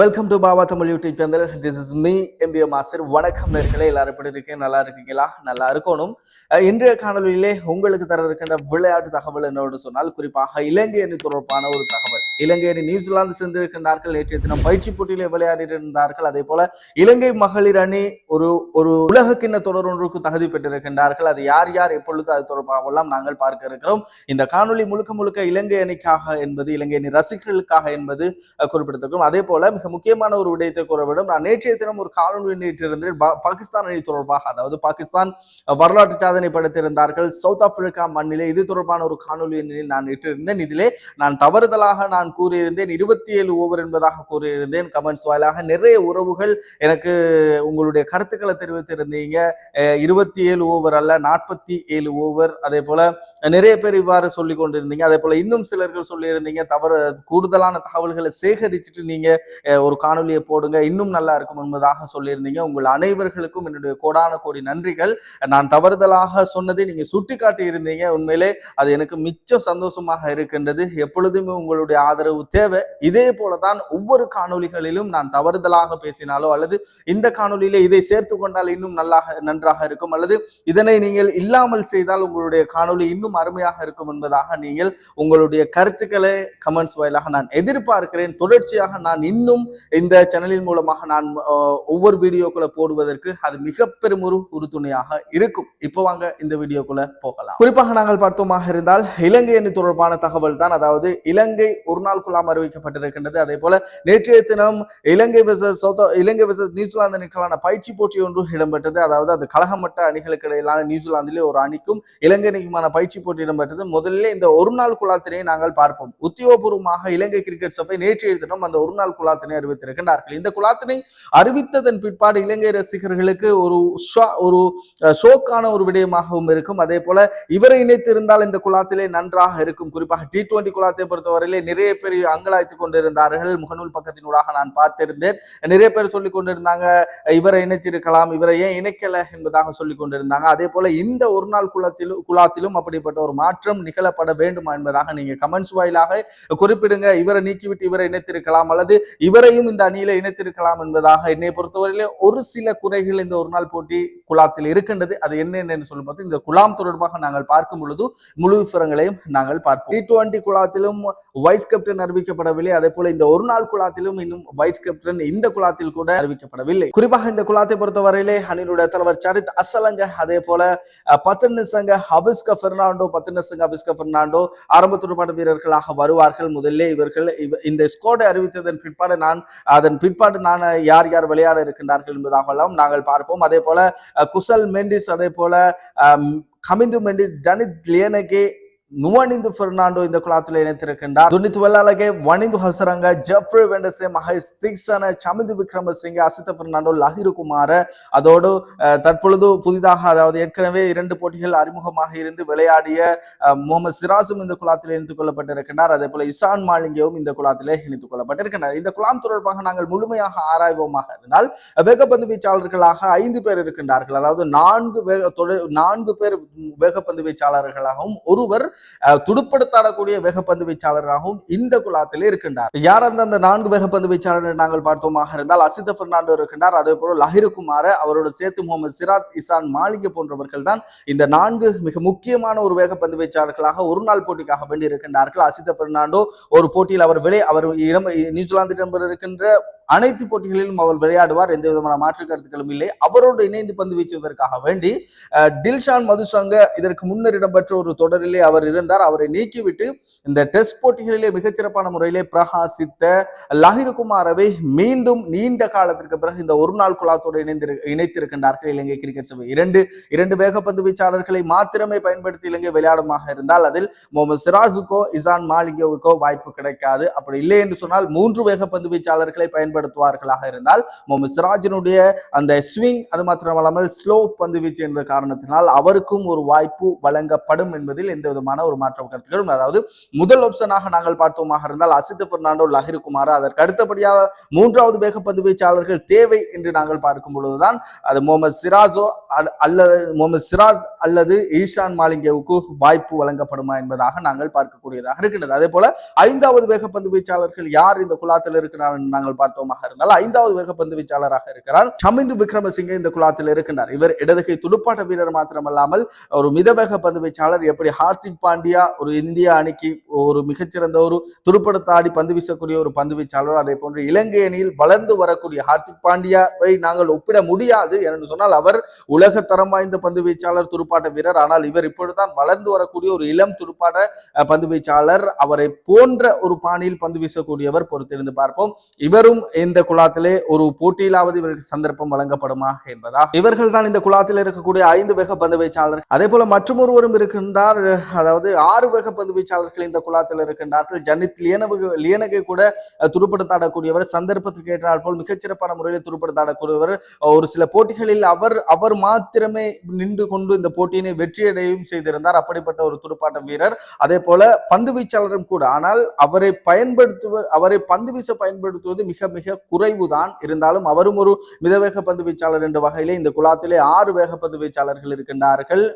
Welcome to Baba Tamil YouTube channel this is me MBA master வணக்கம் நேர்களே. எல்லாரும் எப்படி இருக்கீங்க? நல்லா இருக்கீங்களா? நல்லா இருக்கணும். இன்றைய காணொலியிலே உங்களுக்கு தர இருக்கின்ற விளையாட்டு தகவல் என்னன்னு சொன்னால் குறிப்பாக இலங்கை அணி தொடர்பான ஒரு தகவல். இலங்கை அணி நியூசிலாந்து சென்றிருக்கின்றார்கள். நேற்றைய தினம் பயிற்சி போட்டியிலே விளையாடி இருந்தார்கள் அதே போல இலங்கை மகளிர் அணி ஒரு ஒரு உலக கிண்ண தொடர் ஒன்றுக்கு தகுதி பெற்றிருக்கின்றார்கள். அது யார் யார் எப்பொழுது அது தொடர்பாகலாம் நாங்கள் பார்க்க இருக்கிறோம். இந்த காணொலி முழுக்க முழுக்க இலங்கை அணிக்காக என்பது இலங்கை அணி ரசிகர்களுக்காக என்பது அஹ், அதே போல மிக முக்கியமான ஒரு விடயத்தை கூற வேண்டும். நான் நேற்றைய தினம் ஒரு காணொலி நேற்றிருந்து பாகிஸ்தான் அணி தொடர்பாக அதாவது பாகிஸ்தான் வரலாற்று சாதனை படைத்திருந்தார்கள். சவுத் ஆப்பிரிக்கா மண்ணிலே இது தொடர்பான ஒரு காணொலி நான் நேற்றிருந்தேன் இதிலே நான் தவறுதலாக நான் கூறியிருந்தேன் இருபத்தி ஏழு ஓவர் என்பதாக கூறியிருந்தேன். கமெண்ட்ஸ் வாயிலாக நிறைய உறவுகள் எனக்கு உங்களுடைய கருத்துக்களை தெரிவித்திருந்தீங்க. இருபத்தி ஏழு ஓவர் அல்ல நாற்பத்தி ஏழு ஓவர் அதே போல நிறைய பேர் இவ்வாறு சொல்லி கொண்டிருந்தீங்க. அதே போல இன்னும் சிலர்கள் சொல்லியிருந்தீங்க. தவறு கூடுதலான தகவல்களை சேகரிச்சுட்டு நீங்க ஒரு காணொலியை போடுங்க. இன்னும் நல்லா இருக்கும் என்பதாக சொல்லியிருந்தீங்க. உங்கள் அனைவர்களுக்கும் என்னுடைய கோடான கோடி நன்றிகள். நான் தவறுதலாக சொன்னதை நீங்க சுட்டி காட்டி இருந்தீங்க உண்மையிலே அது எனக்கு மிச்சம் சந்தோஷமாக இருக்கின்றது. எப்பொழுதுமே உங்களுடைய ஆதரவு தேவை. இதே போலதான் ஒவ்வொரு காணொளிகளிலும் நான் தவறுதலாக பேசினாலோ அல்லது இந்த காணொலியில இதை சேர்த்து கொண்டால் இன்னும் நல்லாக நன்றாக இருக்கும் அல்லது இதனை நீங்கள் இல்லாமல் செய்தால் உங்களுடைய காணொளி இன்னும் அருமையாக இருக்கும் என்பதாக நீங்கள் உங்களுடைய கருத்துக்களை கமெண்ட்ஸ் வாயிலாக நான் எதிர்பார்க்கிறேன். தொடர்ச்சியாக நான் இன்னும் இந்த சேனலின் மூலமாக நான் ஒவ்வொரு வீடியோக்குள்ள போடுவதற்கு அது மிக பெரும் ஒரு உறுதுணையாக இருக்கும். இப்போ வாங்க இந்த வீடியோக்குள்ள போகலாம். குறிப்பாக நாங்கள் பார்த்தோமாக இருந்தால் இலங்கை தொடர்பான தகவல் தான் அதாவது இலங்கை ஒரு நாள் அறிவிக்கப்பட்டிருக்கின்றது. அதே போல நேற்றைய தினம் Ilangai versus south Ilangai versus New Zealand அணிக்கான பயிற்சி போட்டி ஒன்று இடம்பெற்றது. அதாவது அது கழகமட்ட அணிகளுக்கு இடையிலான நியூசிலாந்திலே ஒரு அணிக்கும் இலங்கை அணிக்குமான பயிற்சி போட்டி இடம்பெற்றது. முதலில் இந்த ஒரு நாள் குழாத்தினை நாங்கள் பார்ப்போம். உத்தியோகபூர்வமாக இலங்கை கிரிக்கெட் சபை நேற்றைய தினம் அந்த ஒரு நாள் குழாத்தினை அறிவித்திருக்கின்றார்கள். இந்த குழாத்தினை அறிவித்ததன் பிற்பாடு இலங்கை ரசிகர்களுக்கு ஒரு ஒரு ஷோக்கான ஒரு விடயமாகவும் இருக்கும். அதே போல இவரை இணைத்திருந்தால் இந்த குழாத்திலே நன்றாக இருக்கும். குறிப்பாக டி டுவெண்டி குழாத்தை பொறுத்தவரையிலே நிறைய நிறைய பேர் அங்கலாய்த்து கொண்டிருந்தார்கள். முகநூல் பக்கத்தினூடாக நான் பார்த்திருந்தேன். நிறைய பேர் சொல்லி கொண்டிருந்தாங்க இவரை இணைச்சிருக்கலாம் இவரை ஏன் இணைக்கல என்பதாக சொல்லி கொண்டிருந்தாங்க. அதே போல இந்த ஒரு நாள் குளத்திலும் குலாத்திலும் அப்படிப்பட்ட ஒரு மாற்றம் நிகழப்பட வேண்டுமா என்பதாக நீங்க கமெண்ட்ஸ் வாயிலாக குறிப்பிடுங்க. இவரை நீக்கிவிட்டு இவரை இணைத்திருக்கலாம் அல்லது இவரையும் இந்த அணியில இணைத்திருக்கலாம் என்பதாக என்னை பொறுத்தவரையிலே ஒரு சில குறைகள் இந்த ஒரு நாள் போட்டி குலாத்தில் இருக்கின்றது. அது என்னென்னு சொல்லி பார்த்து இந்த குலாம் தொடர்பாக நாங்கள் பார்க்கும் பொழுது முழு விவரங்களையும் நாங்கள் பார்ப்போம். டி டுவெண்டி குழாத்திலும் வைஸ் கேப்டன் அறிவிக்கப்படவில்லை. அதே போல இந்த ஒரு நாள் குழாத்திலும் இன்னும் வைஸ் கேப்டன் இந்த குழாத்தில் கூட அறிவிக்கப்படவில்லை. குறிப்பாக இந்த குழாத்தை பொறுத்தவரையிலே அணியினுடைய தலைவர் சரித் அசலங்க அதே போல அஹ், பத்து ஹபிஸ்க பெர்னாண்டோ பத்து நிசங்க ஹபிஸ்க பெர்னாண்டோ ஆரம்ப துடுப்பாட்ட வீரர்களாக வருவார்கள். முதல்ல இவர்கள் இந்த ஸ்கோடை அறிவித்ததன் பிற்பாடு நான் அதன் பிற்பாடு நான் யார் யார் விளையாட இருக்கின்றார்கள் என்பதாகலாம் நாங்கள் பார்ப்போம். அதே போல குசல் மெண்டிஸ் அதே போல கமிந்து மெண்டிஸ் ஜனித் லியனகே நுவனிந்து பெர்னாண்டோ இந்த குழாத்தில் இணைத்திருக்கின்றார் துணித்து வெள்ளாலகே வனிந்து ஹசரங்க ஜப்ரி வெண்டசே மகேஷ் திக்ஸன சமிந்து விக்ரமசிங்க அசித்த பெர்னாண்டோ லஹிரு குமார அதோடு தற்பொழுது புதிதாக அதாவது ஏற்கனவே இரண்டு போட்டிகள் அறிமுகமாக இருந்து விளையாடிய முகமது சிராசும் இந்த குழாத்தில் இணைத்துக் கொள்ளப்பட்டிருக்கின்றார் அதே போல இசான் மாலிங்கவும் இந்த குழாத்திலே இணைத்துக் கொள்ளப்பட்டிருக்கின்றனர் இந்த குழாம் தொடர்பாக நாங்கள் முழுமையாக ஆராய்வோமாக இருந்தால் வேகப்பந்து வீச்சாளர்களாக ஐந்து பேர் இருக்கின்றார்கள். அதாவது நான்கு வேக தொழில் நான்கு பேர் வேகப்பந்து வீச்சாளர்களாகவும் ஒருவர் துடுப்படுத்தாடக்கூடிய வேகப்பந்து வீச்சாளராகவும் இந்த குலாத்திலே இருக்கின்றார். யார் அந்த அந்த நான்கு வேகப்பந்து வீச்சாளர்கள் நாங்கள் பார்த்தோமாக இருந்தால் அசித பெர்னாண்டோ இருக்கின்றார். அதே போல லஹிரு அவரோட அவரோடு சேர்த்து முகமது சிராஜ் இசான் மாளிகை போன்றவர்கள் தான் இந்த நான்கு மிக முக்கியமான ஒரு வேகப்பந்து வீச்சாளர்களாக ஒரு நாள் போட்டிக்காக வேண்டி இருக்கின்றார்கள். அசித பெர்னாண்டோ ஒரு போட்டியில் அவர் விளை அவர் இடம் நியூசிலாந்திடம் இருக்கின்ற அனைத்து போட்டிகளிலும் அவர் விளையாடுவார். எந்த விதமான மாற்று கருத்துக்களும் இல்லை. அவரோடு இணைந்து பந்து வீச்சுவதற்காக வேண்டி டில்ஷான் மதுசங்க இதற்கு முன்னர் இடம்பெற்ற ஒரு தொடரிலே அவர் இருந்தார். அவரை நீக்கிவிட்டு இந்த டெஸ்ட் போட்டிகளிலே மிகச்சிறப்பான முறையிலே பிரகாசித்த லஹிருகுமாரவை மீண்டும் நீண்ட காலத்திற்கு பிறகு இந்த ஒரு நாள் குழாத்தோடு இணைந்திரு இணைத்திருக்கின்றார்கள். இலங்கை கிரிக்கெட் சபை. இரண்டு இரண்டு வேகப்பந்து வீச்சாளர்களை மாத்திரமே பயன்படுத்தி இலங்கை விளையாடுமாக இருந்தால் அதில் முகமது சிராஜுக்கோ இசான் மாலிகோவுக்கோ வாய்ப்பு கிடைக்காது. அப்படி இல்லை என்று சொன்னால் மூன்று வேகப்பந்து வீச்சாளர்களை பயன்படுத்துவார்களாக இருந்தால் முகமது சிராஜினுடைய அந்த ஸ்விங் அது மாத்திரமல்லாமல் ஸ்லோ பந்து வீச்சு என்ற காரணத்தினால் அவருக்கும் ஒரு வாய்ப்பு வழங்கப்படும் என்பதில் எந்த விதமான விதமான ஒரு மாற்றம் கருத்துக்களும் அதாவது முதல் ஆப்ஷனாக நாங்கள் பார்த்தோமாக இருந்தால் அசித் பெர்னாண்டோ லஹிரு குமார் அதற்கு அடுத்தபடியாக மூன்றாவது வேகப்பந்து வீச்சாளர்கள் தேவை என்று நாங்கள் பார்க்கும் பொழுதுதான் அது முகமது சிராஜோ அல்லது முகமது சிராஜ் அல்லது ஈஷான் மாலிங்கவுக்கு வாய்ப்பு வழங்கப்படுமா என்பதாக நாங்கள் பார்க்கக்கூடியதாக இருக்கின்றது. அதே போல ஐந்தாவது வேகப்பந்து வீச்சாளர்கள் யார் இந்த குலாத்தில் இருக்கிறார் என்று நாங்கள் பார்த்தோமாக இருந்தால் ஐந்தாவது வேகப்பந்து வீச்சாளராக இருக்கிறார் சமிந்து விக்ரமசிங்கே இந்த குலாத்தில் இருக்கின்றார். இவர் இடதுகை துடுப்பாட்ட வீரர் மாத்திரமல்லாமல் ஒரு மிதவேக பந்து வீச்சாளர் எப்படி ஹார்திக் பாண்டியா ஒரு இந்திய அணிக்கு ஒரு மிகச்சிறந்த ஒரு துடுப்படுத்தாடி பந்து வீசக்கூடிய ஒரு பந்து வீச்சாளர். அதே போன்று இலங்கை அணியில் வளர்ந்து வரக்கூடிய ஹார்திக் பாண்டியாவை நாங்கள் ஒப்பிட முடியாது என்று சொன்னால் அவர் உலக தரம் வாய்ந்த பந்து வீச்சாளர் துடுப்பாட்ட வீரர். ஆனால் இவர் இப்பொழுதுதான் வளர்ந்து வரக்கூடிய ஒரு இளம் துடுப்பாட்ட பந்து வீச்சாளர். அவரை போன்ற ஒரு பாணியில் பந்து வீசக்கூடியவர் பொறுத்திருந்து பார்ப்போம். இவரும் இந்த குழாத்திலே ஒரு போட்டியிலாவது இவருக்கு சந்தர்ப்பம் வழங்கப்படுமா என்பதா? இவர்கள் தான் இந்த குழாத்தில் இருக்கக்கூடிய ஐந்து வேக பந்து வீச்சாளர் அதே போல மற்றும் ஒருவரும் இருக்கின்றார். அதாவது அதாவது ஆறு வேக பந்து வீச்சாளர்கள் இந்த குழாத்தில் இருக்கின்றார்கள். ஜனித் லியனவு லியனகை கூட துருப்படுத்தாடக்கூடியவர் துடுப்படுத்தாடக்கூடியவர். சந்தர்ப்பத்துக்கு ஏற்றால் போல் மிகச்சிறப்பான முறையில் துடுப்படுத்தாடக்கூடியவர். ஒரு சில போட்டிகளில் அவர் அவர் மாத்திரமே நின்று கொண்டு இந்த போட்டியினை வெற்றியடையும் செய்திருந்தார். அப்படிப்பட்ட ஒரு துடுப்பாட்ட வீரர். அதே போல பந்து வீச்சாளரும் கூட. ஆனால் அவரை பயன்படுத்துவ அவரை பந்து வீச பயன்படுத்துவது மிக மிக குறைவுதான். இருந்தாலும் அவரும் ஒரு மிதவேக பந்து வீச்சாளர் என்ற வகையிலே இந்த குழாத்திலே ஆறு வேக பந்து வீச்சாளர்கள் இருக்கின்றார்கள்.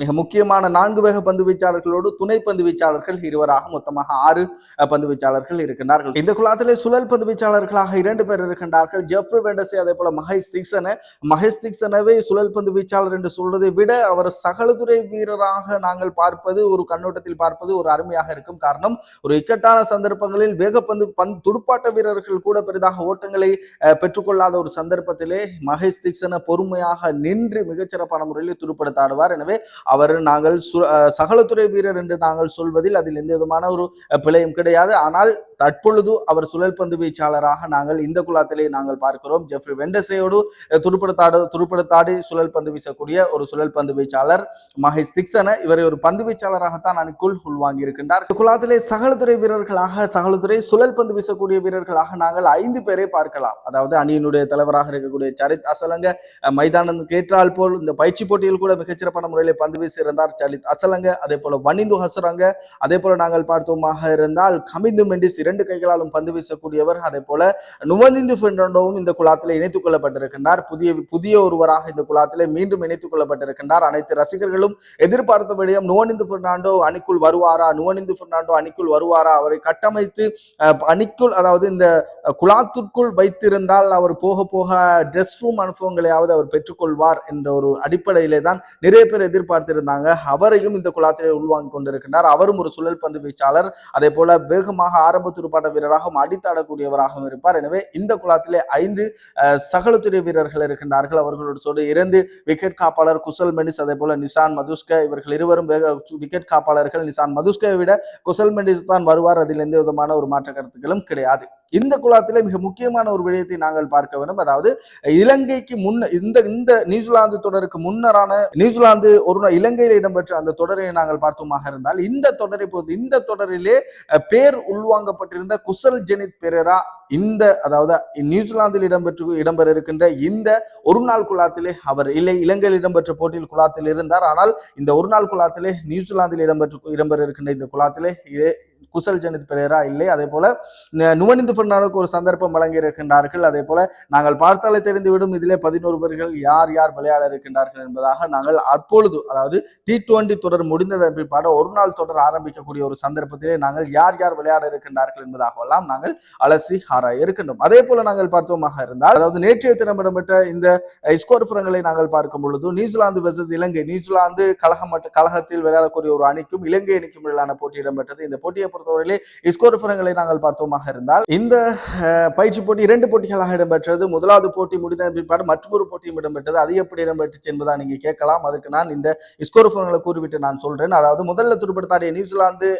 மிக முக்கியமான நான்கு வேக பந்து வீச்சாளர்களோடு துணை பந்து வீச்சாளர்கள் இருவராக மொத்தமாக ஆறு பந்து வீச்சாளர்கள் இருக்கின்றார்கள். இந்த குழாத்திலே சுழல் பந்து வீச்சாளர்களாக இரண்டு பேர் இருக்கின்றார்கள். ஜெப்ரி வெண்டஸே அதே போல மகேஷ் தீக்ஷன மகேஷ் திக்சனவே சுழல் பந்து வீச்சாளர் என்று சொல்வதை விட அவர் சகலதுறை வீரராக நாங்கள் பார்ப்பது ஒரு கண்ணோட்டத்தில் பார்ப்பது ஒரு அருமையாக இருக்கும் காரணம் ஒரு இக்கட்டான சந்தர்ப்பங்களில் வேகப்பந்து பந்து துடுப்பாட்ட வீரர்கள் கூட பெரிதாக ஓட்டங்களை பெற்றுக்கொள்ளாத ஒரு சந்தர்ப்பத்திலே மகேஷ் தீக்ஷன பொறுமையாக நின்று மிகச்சிறப்பான முறையில் துடுப்படுத்த ஆடுவார். எனவே அவர் நாங்கள் சு- சகலத்துறை வீரர் என்று நாங்கள் சொல்வதில் அதில் எந்த விதமான ஒரு பிழையும் கிடையாது. ஆனால் தற்பொழுது அவர் சுழல் பந்து வீச்சாளராக நாங்கள் இந்த குலாத்திலே நாங்கள் பார்க்கிறோம். ஜெஃப்ரி வெண்டசையோடு துருப்படுத்தாடு துருப்படுத்தாடி சுழல் பந்து வீசக்கூடிய ஒரு சுழல் பந்து வீச்சாளர் மகேஷ் திக்சன. இவரை ஒரு பந்து வீச்சாளராகத்தான் அணிக்குள் உள்வாங்கி இருக்கின்றார் இந்த சகலத்துறை வீரர்களாக சகலத்துறை சுழல் பந்து வீசக்கூடிய வீரர்களாக நாங்கள் ஐந்து பேரை பார்க்கலாம். அதாவது அணியினுடைய தலைவராக இருக்கக்கூடிய சரித் அசலங்க மைதானம் கேட்டால் போல் இந்த பயிற்சி போட்டியில் கூட மிகச்சிறப்பான முறையில் பந்து வீசியிருந்தார் சலித் அசலங்க அதே போல வனிந்து ஹசுரங்க அதே போல நாங்கள் பார்த்தோமாக இருந்தால் கமிந்து மெண்டிஸ் இரண்டு கைகளாலும் பந்து வீசக்கூடியவர் அதே போல நுவனிந்து பெர்னாண்டோவும் இந்த குழாத்திலே இணைத்துக் கொள்ளப்பட்டிருக்கின்றார். புதிய புதிய ஒருவராக இந்த குழாத்திலே மீண்டும் இணைத்துக் கொள்ளப்பட்டிருக்கின்றார். அனைத்து ரசிகர்களும் எதிர்பார்த்தபடியும் நுவனிந்து பெர்னாண்டோ அணிக்குள் வருவாரா நுவனிந்து பெர்னாண்டோ அணிக்குள் வருவாரா அவரை கட்டமைத்து அணிக்குள் அதாவது இந்த அஹ், குழாத்திற்குள் வைத்திருந்தால் அவர் போக போக ட்ரெஸ் ரூம் அனுபவங்களையாவது அவர் பெற்றுக்கொள்வார் என்ற ஒரு அடிப்படையிலே தான் நிறைய பேர் எதிர்பார்த்து எதிர்பார்த்திருந்தாங்க அவரையும் இந்த குழாத்திலே உள்வாங்கி கொண்டிருக்கின்றார். அவரும் ஒரு சுழல் பந்து வீச்சாளர். அதே போல வேகமாக ஆரம்ப துடுப்பாட்ட வீரராகவும் அடித்தாடக்கூடியவராகவும் இருப்பார். எனவே இந்த குழாத்திலே ஐந்து சகலத்துறை வீரர்கள் இருக்கின்றார்கள். அவர்களோடு சொல்லி இரண்டு விக்கெட் காப்பாளர் குசல் மெண்டிஸ் அதே போல நிசான் மதுஸ்க இவர்கள் இருவரும் வேக விக்கெட் காப்பாளர்கள் நிசான் மதுஸ்கை விட குசல் மெண்டிஸ் தான் வருவார். அதில் எந்த விதமான ஒரு மாற்ற கருத்துக்களும் கிடையாது. இந்த குழாத்திலே மிக முக்கியமான ஒரு விடயத்தை நாங்கள் பார்க்க வேண்டும். அதாவது இலங்கைக்கு முன்ன இந்த இந்த நியூசிலாந்து தொடருக்கு முன்னரான நியூசிலாந்து ஒரு நாள் இலங்கையில் இடம்பெற்ற அந்த தொடரை நாங்கள் பார்த்தோமாக இருந்தால் இந்த தொடரை பொறுத்து இந்த தொடரிலே பேர் உள்வாங்கப்பட்டிருந்த குசல் ஜெனித் பெரேரா இந்த அதாவது நியூசிலாந்தில் இடம்பெற்று இடம்பெற இருக்கின்ற இந்த ஒரு நாள் குழாத்திலே அவர் இல்லை இலங்கையில் இடம்பெற்ற போட்டியில் குழாத்தில் இருந்தார். ஆனால் இந்த ஒரு நாள் குழாத்திலே நியூசிலாந்தில் இடம்பெற்று இடம்பெற இருக்கின்ற இந்த குழாத்திலே குசல் ஜனித் பெரேரா இல்லை. அதே போல நுவனிந்து பெர்னாண்டுக்கு ஒரு சந்தர்ப்பம் வழங்கி இருக்கின்றார்கள் அதே போல நாங்கள் பார்த்தாலே தெரிந்துவிடும். இதிலே பதினோரு பேர்கள் யார் யார் விளையாட இருக்கின்றார்கள் என்பதாக நாங்கள் அப்பொழுது அதாவது டி டுவெண்டி தொடர் முடிந்ததன் பிற்பாடு ஒரு நாள் தொடர் ஆரம்பிக்கக்கூடிய ஒரு சந்தர்ப்பத்திலே நாங்கள் யார் யார் விளையாட இருக்கின்றார்கள் என்பதாகவெல்லாம் நாங்கள் அலசி ஆராய இருக்கின்றோம். அதே போல நாங்கள் பார்த்தோமாக இருந்தால் அதாவது நேற்றைய தினம் இடம்பெற்ற இந்த ஸ்கோர் புறங்களை நாங்கள் பார்க்கும் பொழுது New Zealand versus Ilangai. New Zealand கழகம் கழகத்தில் விளையாடக்கூடிய ஒரு அணிக்கும் இலங்கை அணிக்கும் இடையிலான போட்டி இடம்பெற்றது. இந்த போட்டியை பொறுத்தவரையிலே ஸ்கோர் விவரங்களை நாங்கள் பார்த்தோமாக இருந்தால் இந்த பயிற்சி போட்டி இரண்டு போட்டிகளாக இடம்பெற்றது. முதலாவது போட்டி முடிந்த பிற்பாடு மற்றொரு போட்டியும் இடம்பெற்றது. அது எப்படி இடம்பெற்றுச்சு என்பதா நீங்க கேட்கலாம். அதுக்கு நான் இந்த ஸ்கோர் விவரங்களை கூறிவிட்டு நான் சொல்றேன். அதாவது முதல்ல துடுப்படுத்தாடிய நியூசிலாந்து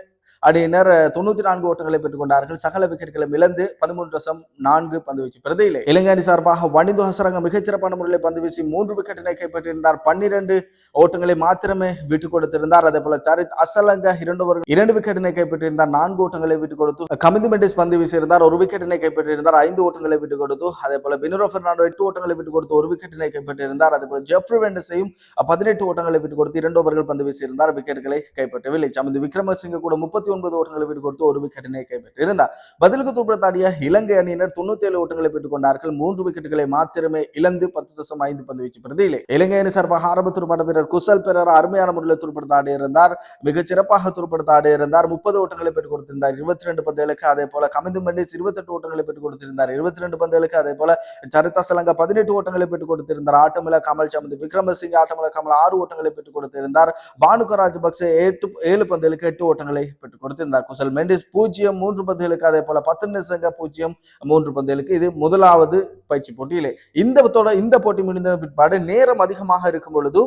அணியினர் தொண்ணூத்தி நான்கு ஓட்டங்களை பெற்றுக் கொண்டார்கள். சகல விக்கெட்டுகளும் இழந்து பதிமூன்று ரசம் நான்கு பந்து வீச்சு பிரதியிலே. இலங்கை அணி சார்பாக வணிந்து ஹசரங்க மிகச்சிறப்பான முறையில் பந்து வீசி மூன்று விக்கெட்டினை கைப்பற்றியிருந்தார் பன்னிரண்டு ஓட்டங்களை மாத்திரமே விட்டுக் கொடுத்திருந்தார். அதே போல சரித் அசலங்க இரண்டு இரண்டு விக்கெட்டினை கைப்பற்றியிருந்தார் நான்கு ஓட்டங்களை விட்டுக் கொடுத்து கமிந்து மெண்டிஸ் பந்து வீசியிருந்தார். ஒரு விக்கெட்டினை கைப்பற்றியிருந்தார் ஐந்து ஓட்டங்களை விட்டுக் கொடுத்து அதே போல பினரோ பெர்னாண்டோ எட்டு ஓட்டங்களை விட்டுக் கொடுத்து ஒரு விக்கெட்டினை கைப்பற்றியிருந்தார் அதே போல ஜெஃப்ரி வெண்டஸையும் பதினெட்டு ஓட்டங்களை விட்டுக் கொடுத்து இரண்டு ஓவர்கள் பந்து வீசியிருந்தார். விக்கெட்டுகளை கைப்பற்றவில்லை. சமந்து விக்ரமசிங்க கூட முப்பது முப்பத்தி ஒன்பது ஓட்டங்களை விட்டு கொடுத்து ஒரு விக்கெட்டினை கைப்பற்றியிருந்தார் பதிலுக்கு துடுப்படுத்தாடிய இலங்கை அணியினர் தொண்ணூத்தி ஏழு ஓட்டங்களை பெற்றுக் கொண்டார்கள். மூன்று விக்கெட்டுகளை மாத்திரமே இழந்து பத்து தசம் ஐந்து பந்து வீச்சு பிரதியிலே இலங்கை அணி சார்பாக ஆரம்ப துடுப்பாட்ட வீரர் குசல் பெரர் அருமையான முறையில் துடுப்படுத்த இருந்தார். மிகச் சிறப்பாக துடுப்படுத்த ஆடியிருந்தார் முப்பது ஓட்டங்களை பெற்றுக் கொடுத்திருந்தார். இருபத்தி ரெண்டு பந்துகளுக்கு அதே போல கமிந்து மன்னிஸ் இருபத்தெட்டு ஓட்டங்களை பெற்றுக் கொடுத்திருந்தார். இருபத்தி ரெண்டு பந்துகளுக்கு அதே போல சரிதா சலங்கா பதினெட்டு ஓட்டங்களை பெற்றுக் கொடுத்திருந்தார். ஆட்டமில கமல் சமந்த் விக்ரமசிங்க ஆட்டமில கமல் ஆறு ஓட்டங்களை பெற்றுக் கொடுத்திருந்தார். பானுக ராஜபக்சே எட்டு ஏழு பந்துகளுக்கு எட்டு ஓட்டங்களை பெற்றுக் கொடுத்திருந்தார். குசல் மெண்டிஸ் பூஜ்ஜியம் மூன்று பந்துகளுக்கு அதே போல பத்து சங்க பூஜ்ஜியம் மூன்று பந்துகளுக்கு இது முதலாவது பயிற்சி போட்டியிலே. இந்த தொட இந்த போட்டி முடிந்த பிற்பாடு நேரம் அதிகமாக இருக்கும் பொழுது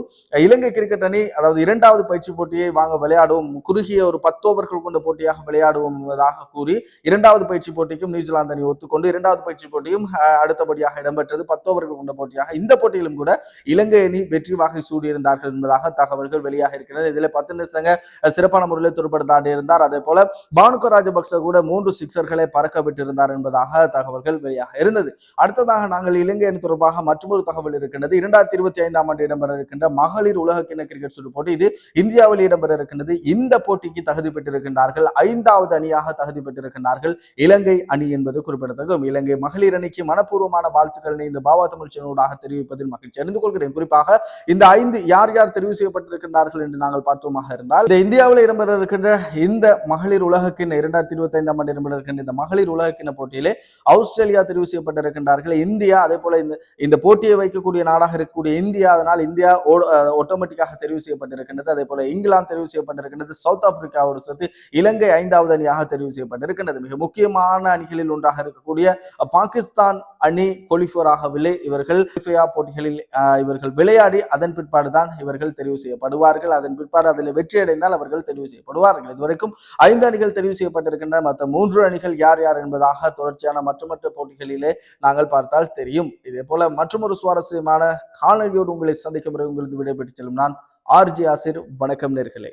இலங்கை கிரிக்கெட் அணி அதாவது இரண்டாவது பயிற்சி போட்டியை வாங்க விளையாடுவோம் குறுகிய ஒரு பத்து ஓவர்கள் கொண்ட போட்டியாக விளையாடுவோம் என்பதாக கூறி இரண்டாவது பயிற்சி போட்டிக்கும் நியூசிலாந்து அணி ஒத்துக்கொண்டு இரண்டாவது பயிற்சி போட்டியும் அடுத்தபடியாக இடம்பெற்றது பத்து ஓவர்கள் கொண்ட போட்டியாக. இந்த போட்டியிலும் கூட இலங்கை அணி வெற்றி வாகை சூடியிருந்தார்கள் என்பதாக தகவல்கள் வெளியாக இருக்கின்றன. இதில் பத்து நிமிஷங்க சிறப்பான முறையில் துடுப்படுத்த இருந்தார். அதே போல பானுக ராஜபக்ச கூட மூன்று சிக்சர்களை பறக்க விட்டிருந்தார் என்பதாக தகவல்கள் வெளியாக இருந்தது. அடுத்ததாக நாங்கள் இலங்கை அணி தொடர்பாக மற்றொரு தகவல் இருக்கின்றது. இரண்டாயிரத்தி இருபத்தி ஐந்தாம் ஆண்டு இடம்பெற இருக்கின்ற மகளிர் உலக கிண கிரிக்கெட் சுற்று போட்டி. இது இந்தியாவில் இடம்பெற இருக்கின்றது. இந்த போட்டிக்கு தகுதி பெற்றிருக்கின்றார்கள். ஐந்தாவது அணியாக தகுதி பெற்றிருக்கின்றார்கள். இலங்கை அணி என்பது குறிப்பிடத்தக்கும் இலங்கை மகளிர் அணிக்கு மனப்பூர்வமான வாழ்த்துக்களை இந்த பாவா தமிழ் சேனலூடாக தெரிவிப்பதில் மகிழ்ச்சி அறிந்து கொள்கிறேன். குறிப்பாக இந்த ஐந்து யார் யார் தெரிவு செய்யப்பட்டிருக்கின்றார்கள் என்று நாங்கள் பார்த்தோமாக இருந்தால் இந்த இந்தியாவில் இடம்பெற இருக்கின்ற இந்த மகளிர் உலகக்கிண இரண்டாயிரத்தி இருபத்தி ஐந்தாம் ஆண்டு இருக்கின்ற இந்த மகளிர் உலகக்கிண போட்டியிலே ஆஸ்திரேலியா தெரிவு செய்யப்பட்டிருக்கின்றார்கள் இந்தியா அதே போல இந்த இந்த போட்டியை வைக்கக்கூடிய நாடாக இருக்கக்கூடிய இந்தியா அதனால் இந்தியா ஆட்டோமேட்டிக்காக தெரிவு செய்யப்பட்டிருக்கின்றது அதே போல இங்கிலாந்து தெரிவு செய்யப்பட்டிருக்கின்றது சவுத் ஆப்பிரிக்காவோடு சேர்த்து இலங்கை ஐந்தாவது அணியாக தெரிவு செய்யப்பட்டிருக்கின்றது மிக முக்கியமான அணிகளில் ஒன்றாக இருக்கக்கூடிய பாகிஸ்தான் அணி குவாலிஃபர் ஆகவில்லை இவர்கள் போட்டிகளில் இவர்கள் விளையாடி அதன் பிற்பாடு தான் இவர்கள் தெரிவு செய்யப்படுவார்கள். அதன் பிற்பாடு அதில் வெற்றி அடைந்தால் அவர்கள் தெரிவு செய்யப்படுவார்கள். இதுவரைக்கும் ஐந்து அணிகள் தெரிவு செய்யப்பட்டிருக்கின்றன. மற்ற மூன்று அணிகள் யார் யார் என்பதாக தொடர்ச்சியான மற்ற போட்டிகளிலே நாங்கள் பார்த்தால் தெரியும். இதே போல மற்றொரு சுவாரஸ்யமான காணொலியோடு உங்களை சந்திக்கும் பிறகு உங்களுக்கு விடைபெற்று செல்லும் நான் ஆர்ஜி ஆசிர். வணக்கம் நேர்களே.